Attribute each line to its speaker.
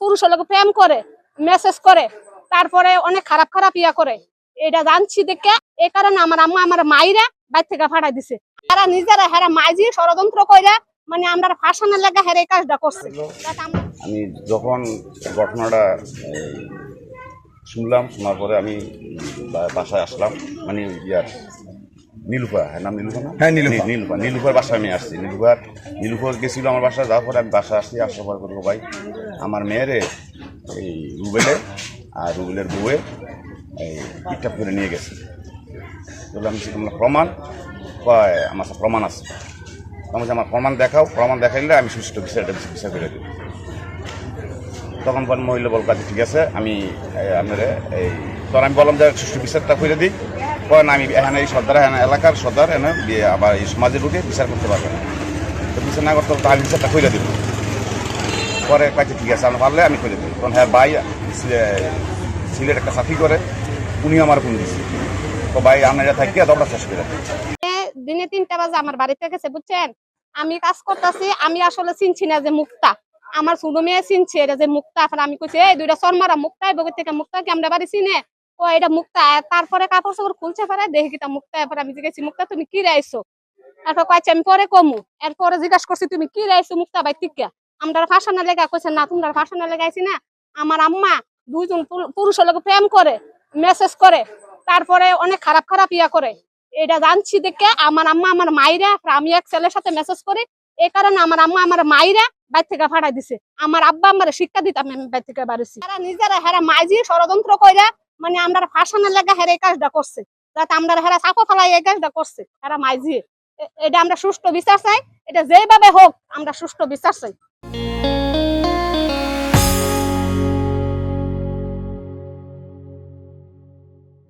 Speaker 1: পুরুষের লোক প্রেম করে মেসেজ করে তারপরে অনেক খারাপ খারাপ ইয়া করে। এটা জানছি দেখে এ কারণে আমার আম্মা আমার মাইরা বাইর থেকে ফাটাই দিছে। এরা নিজেরা হেরা মাইজি ষড়যন্ত্র কইরা মানে আমরা ফাঁসানোর লাগা হেরা এই কাজটা করছে।
Speaker 2: আমি যখন ঘটনাটা শুনলাম শোনার পরে আমি বাসায় আসলাম মানে ইয়ার নীলুফা হ্যাঁ নাম নীলুফা না?
Speaker 3: হ্যাঁ, নীলুফা।
Speaker 2: নীলুফা নীলুফার বাসায় আমি আসছি। নীলুফার নীলুফার গেছিল আমার বাসায় যাওয়ার পরে আমি বাসায় আসছি আসার পর করব ভাই আমার মেয়েরে এই রুবেলে আর রুবেলের বউয়ে এই কিডন্যাপ করে নিয়ে গেছে। বললাম যে তোমরা প্রমাণ? কয় আমার কাছে প্রমাণ আছে। আমি আমার প্রমাণ দেখাও প্রমাণ দেখাইলে আমি সুষ্ঠু বিষয়টা বিচার করে দেবো। তখন পর মহিলা বল কাছে ঠিক আছে আমি আপনারে এই তখন আমি বললাম যে সুষ্ঠু বিচারটা করে দিই। না, আমি এখানে এই সর্দার, এখানে এলাকার সর্দার এনে দিয়ে আবার এই সমাজে ঢুকে বিচার করতে পারবে না। তো বিচার না করতে তো আমি বিচারটা করে দেবো। পরে কাছে ঠিক আছে, আমি পারলে আমি করে দেবো। তখন হ্যাঁ ভাই সিলেট একটা চাকরি করে, উনি আমার ফোন দিচ্ছে তো ভাই, আপনারা থাকিয়ে তোমরা শেষ করে
Speaker 1: দিনে। তিনটা বাজে আমার বাড়িতে গেছে, বুঝছেন? আমি কাজ করতেছি, আমি আসলে চিনছি না যে মুক্তা। আমার ছোট মেয়ে চিনছে এটা যে মুক্তা। আমি কইছি, এই দুইটা শর্মারা মুক্তাই বগের থেকে মুক্তা কি আমরা বাড়ি চিনে। ও এটা মুক্তা, তারপরে কাপড় চাপড় খুলছে পারে দেখি কিটা মুক্তা, এরপরে আমি জিজ্ঞেস, মুক্তা, তুমি কি রাইছো? তারপর কয়েছে আমি পরে কমু। এরপরে জিজ্ঞাসা করছি, তুমি কি রাইছো মুক্তা ভাই টিকা আমরা ফাঁসানা লেগা কইছে, না তোমরা ফাঁসানা লেগাইছি না। আমার আম্মা দুইজন পুরুষের লোক প্রেম করে, মেসেজ করে, তারপরে অনেক খারাপ খারাপ ইয়া করে। এটা জানছি দেখে আমার আম্মা আমার মাইরা, আমি এক ছেলের সাথে মেসেজ করি এই কারণে আমার আম্মা আমার মাইরা বাইর থেকে ফাটাই দিছে। আমার আব্বা আমার শিক্ষা দিতে আমি বাইর থেকে বাড়িছি তারা নিজেরা হেরা মাইজি ষড়যন্ত্র কইরা মানে আমরা ফাঁসানোর লেগে হেরে এই কাজটা করছে। যাতে আমরা হেরা চাপা ফেলাই এই কাজটা করছে। হেরা মাইজি এটা আমরা সুষ্ঠু বিচার চাই। এটা যেভাবে হোক, আমরা সুষ্ঠু বিচার চাই।